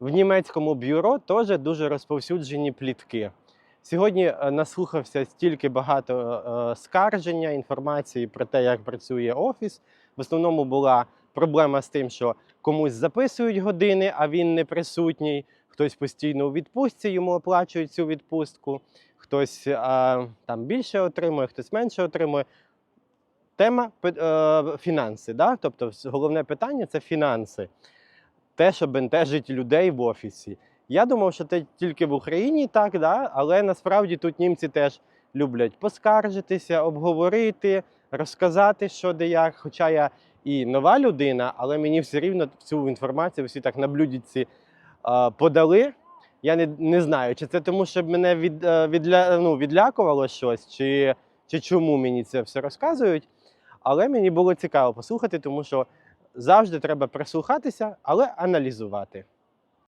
в німецькому бюро теж дуже розповсюджені плітки. Сьогодні е, наслухався стільки багато е, скарження, інформації про те, як працює офіс. В основному була проблема з тим, що комусь записують години, а він не присутній. Хтось постійно у відпустці, йому оплачують цю відпустку, хтось е, там більше отримує, хтось менше отримує. Тема е, фінанси. Да? Тобто, головне питання це фінанси. Те, що бентежить людей в офісі. Я думав, що це тільки в Україні так, да? але насправді тут німці теж люблять поскаржитися, обговорити, розказати, що де як. Хоча я і нова людина, але мені все рівно цю інформацію всі так на блюдіці подали. Я не, не знаю, чи це тому, що мене від, е, відля, ну, відлякувало щось, чи, чи чому мені це все розказують. Але мені було цікаво послухати, тому що завжди треба прислухатися, але аналізувати.